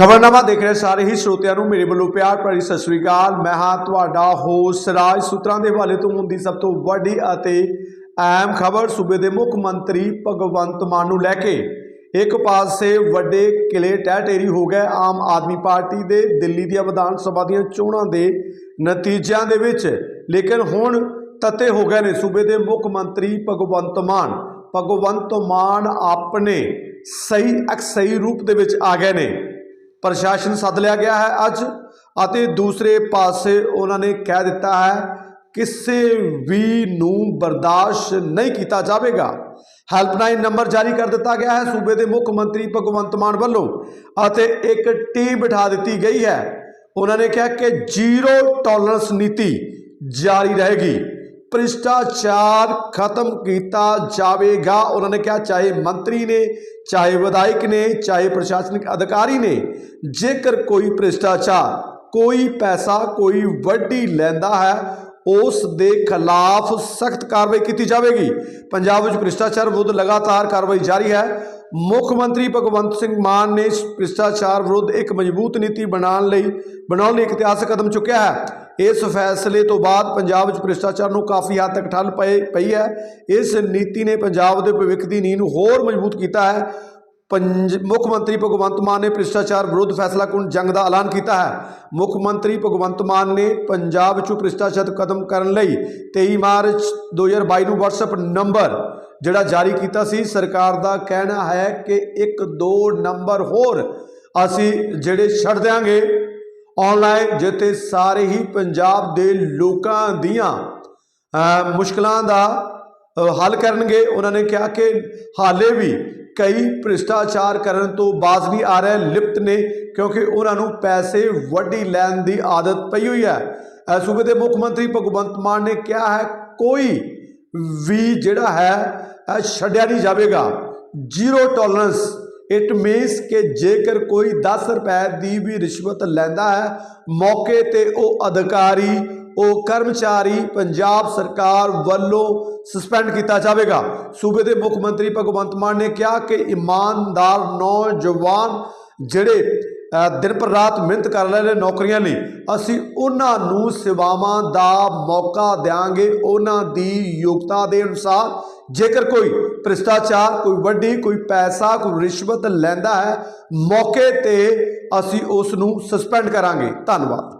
ਖਬਰਨਾਮਾ ਦੇਖ ਰਹੇ ਸਾਰੇ ਹੀ ਸਰੋਤਿਆਂ ਨੂੰ ਮੇਰੇ ਵੱਲੋਂ ਪਿਆਰ ਭਰੀ ਸਤਿ ਸ੍ਰੀ ਅਕਾਲ। ਮੈਂ ਹਾਂ ਤੁਹਾਡਾ ਹੋਸਟ ਰਾਜ ਸੂਤਰਾਂ ਦੇ ਹਵਾਲੇ ਤੋਂ ਹੁੰਦੀ ਸਭ ਤੋਂ ਵੱਡੀ ਅਤੇ ਅਹਿਮ ਖਬਰ ਸੂਬੇ ਦੇ ਮੁੱਖ ਮੰਤਰੀ ਭਗਵੰਤ ਮਾਨ ਨੂੰ ਲੈ ਕੇ। ਇੱਕ ਪਾਸੇ ਵੱਡੇ ਕਿਲੇ ਟਹਿ ਟੇਰੀ ਹੋ ਗਏ ਆਮ ਆਦਮੀ ਪਾਰਟੀ ਦੇ, ਦਿੱਲੀ ਦੀਆਂ ਵਿਧਾਨ ਸਭਾ ਦੀਆਂ ਚੋਣਾਂ ਦੇ ਨਤੀਜਿਆਂ ਦੇ ਵਿੱਚ। ਲੇਕਿਨ ਹੁਣ ਤੱਤੇ ਹੋ ਗਏ ਨੇ ਸੂਬੇ ਦੇ ਮੁੱਖ ਮੰਤਰੀ ਭਗਵੰਤ ਮਾਨ। ਭਗਵੰਤ ਮਾਨ ਆਪਣੇ ਸਹੀ ਸਹੀ ਰੂਪ ਦੇ ਵਿੱਚ ਆ ਗਏ ਨੇ। ਪ੍ਰਸ਼ਾਸਨ ਸੱਦ ਲਿਆ ਗਿਆ ਹੈ ਅੱਜ ਅਤੇ ਦੂਸਰੇ ਪਾਸੇ ਉਹਨਾਂ ਨੇ ਕਹਿ ਦਿੱਤਾ ਹੈ, ਕਿਸੇ ਵੀ ਨੂੰ ਬਰਦਾਸ਼ਤ ਨਹੀਂ ਕੀਤਾ ਜਾਵੇਗਾ। ਹੈਲਪਲਾਈਨ ਨੰਬਰ ਜਾਰੀ ਕਰ ਦਿੱਤਾ ਗਿਆ ਹੈ ਸੂਬੇ ਦੇ ਮੁੱਖ ਮੰਤਰੀ ਭਗਵੰਤ ਮਾਨ ਵੱਲੋਂ ਅਤੇ ਇੱਕ ਟੀਮ ਬਿਠਾ ਦਿੱਤੀ ਗਈ ਹੈ। ਉਹਨਾਂ ਨੇ ਕਿਹਾ ਕਿ ਜ਼ੀਰੋ ਟੋਲਰੈਂਸ ਨੀਤੀ ਜਾਰੀ ਰਹੇਗੀ। ਭ੍ਰਿਸ਼ਟਾਚਾਰ ਖਤਮ ਕੀਤਾ ਜਾਵੇਗਾ। ਉਹਨਾਂ ਨੇ ਕਿਹਾ, ਚਾਹੇ ਮੰਤਰੀ ਨੇ, ਚਾਹੇ ਵਿਧਾਇਕ ਨੇ, ਚਾਹੇ ਪ੍ਰਸ਼ਾਸਨਿਕ ਅਧਿਕਾਰੀ ਨੇ, ਜੇਕਰ ਕੋਈ ਭ੍ਰਿਸ਼ਟਾਚਾਰ, ਕੋਈ ਪੈਸਾ, ਕੋਈ ਵੱਡੀ ਲੈਂਦਾ ਹੈ, ਉਸ ਦੇ ਖਿਲਾਫ ਸਖਤ ਕਾਰਵਾਈ ਕੀਤੀ ਜਾਵੇਗੀ। ਪੰਜਾਬ ਵਿੱਚ ਭ੍ਰਿਸ਼ਟਾਚਾਰ ਵਿਰੁੱਧ ਲਗਾਤਾਰ ਕਾਰਵਾਈ ਜਾਰੀ ਹੈ। ਮੁੱਖ ਮੰਤਰੀ ਭਗਵੰਤ ਸਿੰਘ ਮਾਨ ਨੇ ਭ੍ਰਿਸ਼ਟਾਚਾਰ ਵਿਰੁੱਧ ਇੱਕ ਮਜ਼ਬੂਤ ਨੀਤੀ ਬਣਾਉਣ ਲਈ ਬਣਾਉਣ ਲਈ ਇੱਕ ਇਤਿਹਾਸਕ ਕਦਮ ਚੁੱਕਿਆ ਹੈ। ਇਸ ਫੈਸਲੇ ਤੋਂ ਬਾਅਦ ਪੰਜਾਬ 'ਚ ਭ੍ਰਿਸ਼ਟਾਚਾਰ ਨੂੰ ਕਾਫੀ ਹੱਦ ਤੱਕ ਠੱਲ ਪਏ, ਪਈ ਹੈ। ਇਸ ਨੀਤੀ ਨੇ ਪੰਜਾਬ ਦੇ ਭਵਿੱਖ ਦੀ ਨੀਂਹ ਨੂੰ ਹੋਰ ਮਜ਼ਬੂਤ ਕੀਤਾ ਹੈ। ਪੰਜ, ਮੁੱਖ ਮੰਤਰੀ ਭਗਵੰਤ ਮਾਨ ਨੇ ਭ੍ਰਿਸ਼ਟਾਚਾਰ ਵਿਰੁੱਧ ਫੈਸਲਾ ਫੈਸਲਾਕੁਨ ਜੰਗ ਦਾ ਐਲਾਨ ਕੀਤਾ ਹੈ। ਮੁੱਖ ਮੰਤਰੀ ਭਗਵੰਤ ਮਾਨ ਨੇ ਪੰਜਾਬ ਵਿੱਚੋਂ ਭ੍ਰਿਸ਼ਟਾਚਾਰ ਖਤਮ ਕਰਨ ਲਈ 23 ਮਾਰਚ 2022 ਨੂੰ WhatsApp ਨੰਬਰ ਜਿਹੜਾ ਜਾਰੀ ਕੀਤਾ ਸੀ, ਸਰਕਾਰ ਦਾ ਕਹਿਣਾ ਹੈ ਕਿ ਇੱਕ ਦੋ ਨੰਬਰ ਹੋਰ ਅਸੀਂ ਜਿਹੜੇ ਛੱਡ ਦਿਆਂਗੇ। ਆਨਲਾਈਨ ਜਿੱਥੇ ਸਾਰੇ ਹੀ ਪੰਜਾਬ ਦੇ ਲੋਕਾਂ ਦੀਆਂ ਅ, ਮੁਸ਼ਕਲਾਂ ਦਾ ਹੱਲ ਕਰਨਗੇ। ਉਹਨਾਂ ਨੇ ਕਿਹਾ ਕਿ ਹਾਲੇ ਵੀ ਕਈ ਭ੍ਰਿਸ਼ਟਾਚਾਰ ਕਰਨ ਤੋਂ ਬਾਜ਼ ਨਹੀਂ ਆ ਰਹੇ ਲਿਪਤ ਨੇ ਕਿਉਂਕਿ ਉਹਨਾਂ ਨੂੰ ਪੈਸੇ ਵੱਡੀ ਲੈਣ ਦੀ ਆਦਤ ਪਈ ਹੋਈ ਹੈ। ਸੂਬੇ ਦੇ ਮੁੱਖ ਮੰਤਰੀ ਭਗਵੰਤ ਮਾਨ ਨੇ ਕਿਹਾ ਹੈ ਕੋਈ ਵੀ ਜਿਹੜਾ ਹੈ ਛੱਡਿਆ ਨਹੀਂ ਜਾਵੇਗਾ। ਜ਼ੀਰੋ ਟੋਲਰੈਂਸ ਇਟ ਮੀਨਸ ਕਿ ਜੇਕਰ ਕੋਈ 10 ਰੁਪਏ ਦੀ ਵੀ ਰਿਸ਼ਵਤ ਲੈਂਦਾ ਹੈ, ਮੌਕੇ ਤੇ ਉਹ ਅਧਿਕਾਰੀ, ਉਹ ਕਰਮਚਾਰੀ ਪੰਜਾਬ ਸਰਕਾਰ ਵੱਲੋਂ ਸਸਪੈਂਡ ਕੀਤਾ ਜਾਵੇਗਾ। ਸੂਬੇ ਦੇ ਮੁੱਖ ਮੰਤਰੀ ਭਗਵੰਤ ਮਾਨ ਨੇ ਕਿਹਾ ਕਿ ਇਮਾਨਦਾਰ ਨੌਜਵਾਨ ਜਿਹੜੇ ਦਿਨ ਪਰ ਰਾਤ ਮਿਹਨਤ ਕਰ ਰਹੇ ਨੇ ਨੌਕਰੀਆਂ ਲਈ, ਅਸੀਂ ਉਹਨਾਂ ਨੂੰ ਸੇਵਾਵਾਂ ਦਾ ਮੌਕਾ ਦਿਆਂਗੇ। ਉਹਨਾਂ ਦੀ ਯੋਗਤਾ ਦੇ ਅਨੁਸਾਰ ਜੇਕਰ ਕੋਈ ਭ੍ਰਿਸ਼ਟਾਚਾਰ, ਕੋਈ ਵੱਡੀ, ਕੋਈ ਪੈਸਾ, ਕੋਈ ਰਿਸ਼ਵਤ ਲੈਂਦਾ ਹੈ, ਮੌਕੇ ਤੇ ਅਸੀਂ ਉਸ ਨੂੰ ਸਸਪੈਂਡ ਕਰਾਂਗੇ। ਧੰਨਵਾਦ।